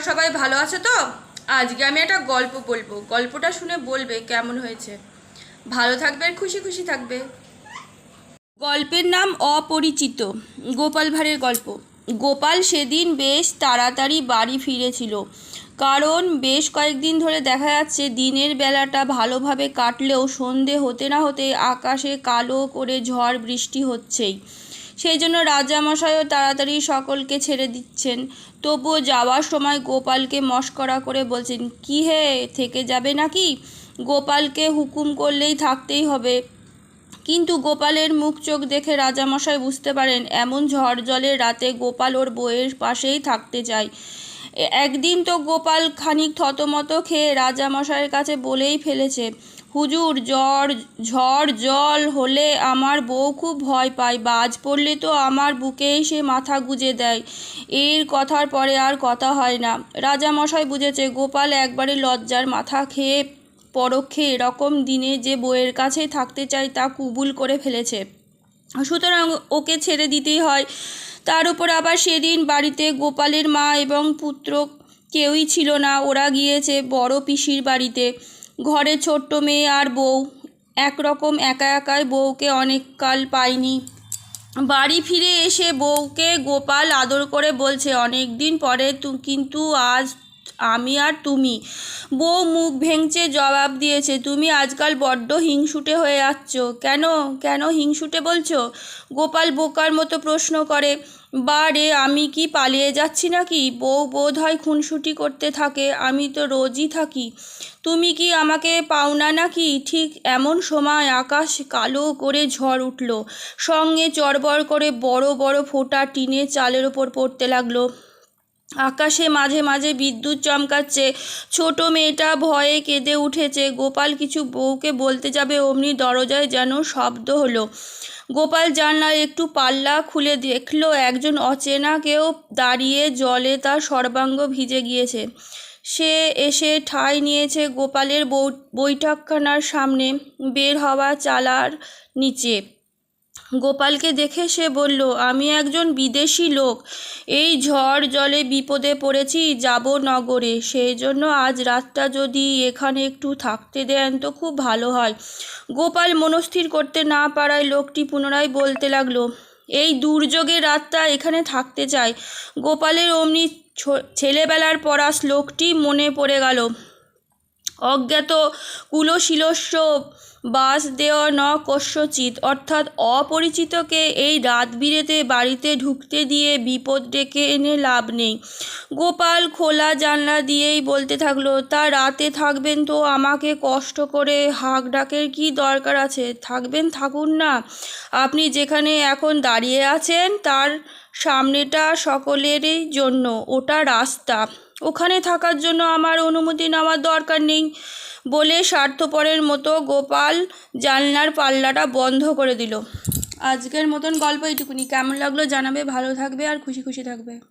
তোমরা সবাই ভালো আছো তো? আজকে আমি একটা গল্প বলব। গল্পটা শুনে বলবে কেমন হয়েছে। ভালো থাকবে আর খুশি খুশি থাকবে। গল্পের নাম অপরিচিত। গোপাল ভাঁড়ের গল্প। গোপাল সেদিন বেশ তাড়াতাড়ি বাড়ি ফিরেছিল। কারণ বেশ কয়েকদিন ধরে দেখা যাচ্ছে দিনের বেলাটা ভালোভাবে কাটলেও সন্ধে হতে না হতে আকাশে কালো করে ঝড় বৃষ্টি হচ্ছেই। সেই জন্য রাজামশাইও তাড়াতাড়ি সকলকে ছেড়ে দিচ্ছেন। তবুও যাওয়ার সময় গোপালকে মস্করা করে বলছেন, কি হে, থেকে যাবে নাকি? গোপালকে হুকুম করলেই থাকতেই হবে। কিন্তু গোপালের মুখ চোখ দেখে রাজামশাই বুঝতে পারেন, এমন ঝড় জলের রাতে গোপাল ওর বইয়ের পাশেই থাকতে চায়। একদিন তো গোপাল খানিক থতমত খেয়ে রাজামশাইয়ের কাছে বলেই ফেলেছে হুজুর, জ্বর, ঝড়, জল হলে আমার বউ খুব ভয় পায়। বাজ পড়লে তো আমার বুকেই সে মাথা গুজে দেয়। এর কথার পরে আর কথা হয় না। রাজামশাই বুঝেছে, গোপাল একবারে লজ্জার মাথা খেয়ে পরোক্ষে এরকম দিনে যে বইয়ের কাছে থাকতে চায় তা কুবুল করে ফেলেছে। সুতরাং ওকে ছেড়ে দিতেই হয়। তার উপর আবার সেদিন বাড়িতে গোপালের মা এবং পুত্র কেউই ছিল না। ওরা গিয়েছে বড় পিসির বাড়িতে। ঘরে ছোট্ট মেয়ে আর বউ। একরকম একা একাই বউকে অনেক কাল পায়নি বাড়ি ফিরে এসে বউকে গোপাল আদর করে বলছে অনেক দিন পরে তু কিন্তু আজ আমি আর তুমি বউ মুখ ভেঙচে জবাব দিয়েছে, তুমি আজকাল বড্ড হিংসুটে হয়ে যাচ্ছ। কেন? কেন হিংসুটে বলছো? গোপাল বোকার মতো প্রশ্ন করে, বা রে, আমি কি পালিয়ে যাচ্ছি নাকি? বউ বোধ হয় খুনসুটি করতে থাকে, আমি তো রোজই থাকি। তুমি কি আমাকে পাও না নাকি? ঠিক এমন সময় আকাশ কালো করে ঝড় উঠল। সঙ্গে চড়বড় করে বড় বড় ফোঁটা টিনের চালের ওপর পড়তে লাগল। আকাশে মাঝে মাঝে বিদ্যুৎ চমকাচ্ছে। ছোট মেয়েটা ভয়ে কেঁদে উঠেছে। গোপাল কিছু বউকে বলতে যাবে অমনি দরজায় যেন শব্দ হলো। গোপাল জানলার একটু পাল্লা খুলে দেখল, একজন অচেনা কেউ দাঁড়িয়ে জলে তার সর্বাঙ্গ ভিজে গিয়েছে। সে এসে ঠাঁই নিয়েছে গোপালের বৈঠকখানার সামনে। বের হওয়া চালার নিচে। গোপালকে দেখে সে বলল, আমি একজন বিদেশি লোক। এই ঝড় জলে বিপদে পড়েছি, যাব নগরে। সেই জন্য আজ রাতটা যদি এখানে একটু থাকতে দেন তো খুব ভালো হয়। গোপাল মনস্থির করতে না পারায় লোকটি পুনরায় বলতে লাগল, এই দুর্যোগের রাতটা এখানে থাকতে চাই। গোপালের অমনি ছেলেবেলার পড়া শ্লোকটি মনে পড়ে গেল। অজ্ঞাত কুলশীলস্য বাস দেওয়া ন কস্যচিৎ। অর্থাৎ অপরিচিতকে এই রাত বিরেতে বাড়িতে ঢুকতে দিয়ে বিপদ ডেকে এনে লাভ নেই। গোপাল খোলা জানলা দিয়েই বলতে থাকল, তা রাতে থাকবেন তো, আমাকে কষ্ট করে হাঁক ডাকের কি দরকার আছে? থাকবেন, থাকুন না। আপনি যেখানে এখন দাঁড়িয়ে আছেন, তার সামনেটা সকলেরই জন্য, ওটা রাস্তা। ওখানে থাকার জন্য আমার অনুমতি নেওয়ার দরকার নেই বলে স্বার্থপরের মতো গোপাল জানলার পাল্লাটা বন্ধ করে দিল। আজকের মতন গল্প এইটুকুনি। কেমন লাগল জানাবে, ভালো থাকবে আর খুশি খুশি থাকবে।